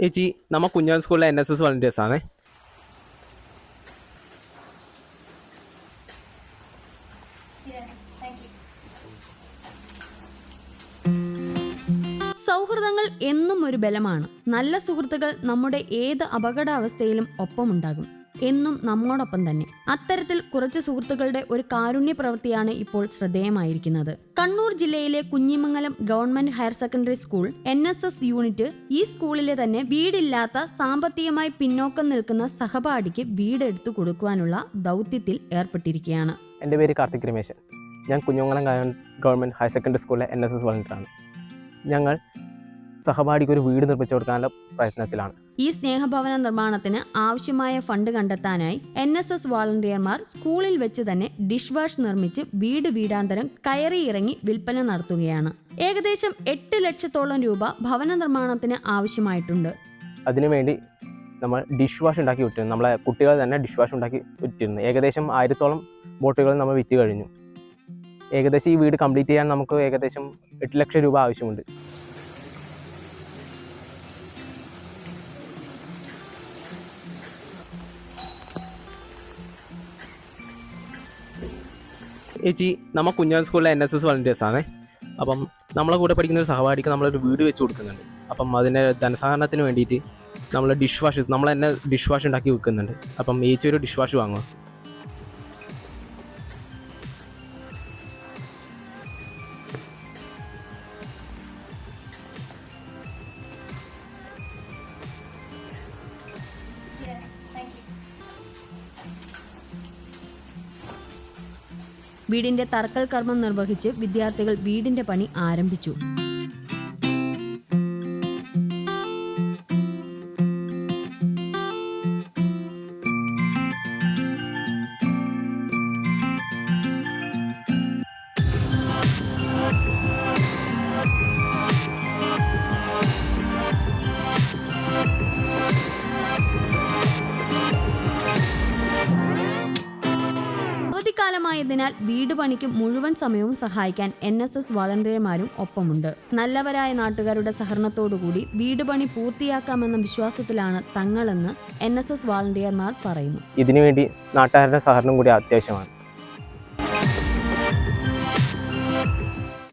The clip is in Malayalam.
ചേച്ചി നമ്മ കുഞ്ഞാൻ സ്കൂളിലെ എൻ എസ് എസ് വളണ്ടിയേഴ്സ് ആണേ. സൗഹൃദങ്ങൾ എന്നും ഒരു ബലമാണ്. നല്ല സുഹൃത്തുക്കൾ നമ്മുടെ ഏത് അപകടാവസ്ഥയിലും ഒപ്പമുണ്ടാകും. എന്നും നമ്മോടൊപ്പം തന്നെ. അത്തരത്തിൽ കുറച്ച് സുഹൃത്തുക്കളുടെ ഒരു കാരുണ്യ പ്രവൃത്തിയാണ് ഇപ്പോൾ ശ്രദ്ധേയമായിരിക്കുന്നത്. കണ്ണൂർ ജില്ലയിലെ Kunhimangalam government higher secondary school N S S unit ഈ സ്കൂളിലെ തന്നെ വീടില്ലാത്ത സാമ്പത്തികമായി പിന്നോക്കം നിൽക്കുന്ന സഹപാഠിക്ക് വീടെടുത്തു കൊടുക്കുവാനുള്ള ദൗത്യത്തിൽ ഏർപ്പെട്ടിരിക്കുകയാണ്. എന്റെ പേര് കാർത്തിക് രമേശൻ. ഞാൻ കുഞ്ഞുമംഗലം ഗവൺമെന്റ് ഹയർ സെക്കൻഡറി സ്കൂളിലെ എൻ എസ് എസ് വളണ്ടിയറാണ്. ഞങ്ങൾ സഹപാഠിക്ക് ഒരു വീട് നിർമ്മിച്ചു കൊടുക്കാനുള്ള പ്രയത്നത്തിലാണ്. ഈ സ്നേഹഭവന നിർമ്മാണത്തിന് ആവശ്യമായ ഫണ്ട് കണ്ടെത്താനായി എൻ എസ് എസ് വാളണ്ടിയർമാർ സ്കൂളിൽ വെച്ച് തന്നെ ഡിഷ് വാഷ് നിർമ്മിച്ച് വീട് വീടാന്തരം കയറിയിറങ്ങി വിൽപ്പന നടത്തുകയാണ്. ഏകദേശം എട്ട് ലക്ഷത്തോളം രൂപ ഭവന നിർമ്മാണത്തിന് ആവശ്യമായിട്ടുണ്ട്. അതിനുവേണ്ടി നമ്മൾ ഡിഷ് വാഷ് ഉണ്ടാക്കി വിട്ടിരുന്നു. നമ്മളെ കുട്ടികൾ തന്നെ ഡിഷ് വാഷ് ഉണ്ടാക്കി വിറ്റിരുന്നു ഏകദേശം ആയിരത്തോളം ബോട്ടുകൾ നമ്മൾ വിറ്റ് കഴിഞ്ഞു. ഏകദേശം ഈ വീട് കംപ്ലീറ്റ് ചെയ്യാൻ നമുക്ക് ഏകദേശം എട്ട് ലക്ഷം രൂപ ആവശ്യമുണ്ട്. ചേച്ചി നമ്മ കുഞ്ഞാൻ സ്കൂളിലെ എൻ എസ് എസ് വളണ്ടിയേഴ്സ് ആണേ. അപ്പം നമ്മളെ കൂടെ പഠിക്കുന്ന ഒരു സഹപാഠിക്ക് നമ്മളൊരു വീട് വെച്ച് കൊടുക്കുന്നുണ്ട്. അപ്പം അതിന്റെ ധനസഹകരണത്തിന് വേണ്ടിയിട്ട് നമ്മൾ ഡിഷ് വാഷ് നമ്മൾ തന്നെ ഡിഷ് വാഷ് ഉണ്ടാക്കി വിൽക്കുന്നുണ്ട് അപ്പം ഏച്ചി ഒരു ഡിഷ് വാഷ് വാങ്ങുക വീടിന്റെ തറക്കൽ കർമ്മം നിർവഹിച്ച് വിദ്യാർത്ഥികൾ വീടിന്റെ പണി ആരംഭിച്ചു അവധിക്കാലമായതിനാൽ വീട് പണിക്ക് മുഴുവൻ സമയവും സഹായിക്കാൻ എൻ എസ് എസ് വളണ്ടിയർമാരും ഒപ്പമുണ്ട്. നല്ലവരായ നാട്ടുകാരുടെ സഹകരണത്തോടുകൂടി വീട് പണി പൂർത്തിയാക്കാമെന്ന വിശ്വാസത്തിലാണ് തങ്ങളെന്ന് എൻ എസ് എസ് വാളണ്ടിയർമാർ പറയുന്നു. ഇതിനുവേണ്ടി നാട്ടുകാരുടെ സഹകരണം കൂടി അത്യാവശ്യമാണ്.